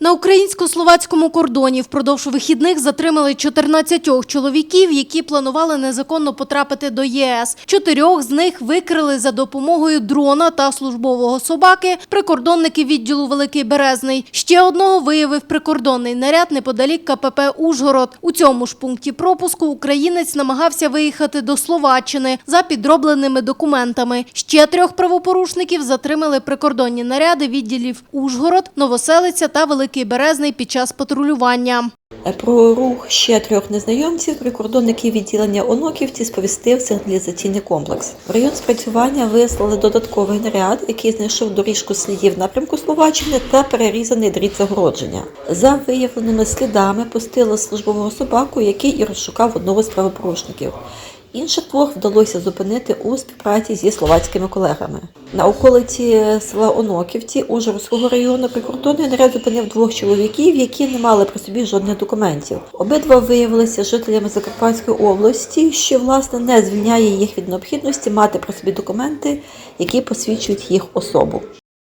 На українсько-словацькому кордоні впродовж вихідних затримали 14 чоловіків, які планували незаконно потрапити до ЄС. Чотирьох з них викрили за допомогою дрона та службового собаки прикордонники відділу Великий Березний. Ще одного виявив прикордонний наряд неподалік КПП Ужгород. У цьому ж пункті пропуску українець намагався виїхати до Словаччини за підробленими документами. Ще трьох правопорушників затримали прикордонні наряди відділів Ужгород, Новоселиця та Великий Березний під час патрулювання. Про рух ще трьох незнайомців прикордонники відділення Оноківці сповістив сигналізаційний комплекс. В район спрацювання вислали додатковий наряд, який знайшов доріжку слідів напрямку Словаччини та перерізаний дріт загородження. За виявленими слідами пустили службового собаку, який і розшукав одного з правопорушників. Інших двох вдалося зупинити у співпраці зі словацькими колегами. На околиці села Оноківці Ужгородського району прикордонний наряд зупинив двох чоловіків, які не мали при собі жодних документів. Обидва виявилися жителями Закарпатської області, що власне не звільняє їх від необхідності мати при собі документи, які посвідчують їх особу.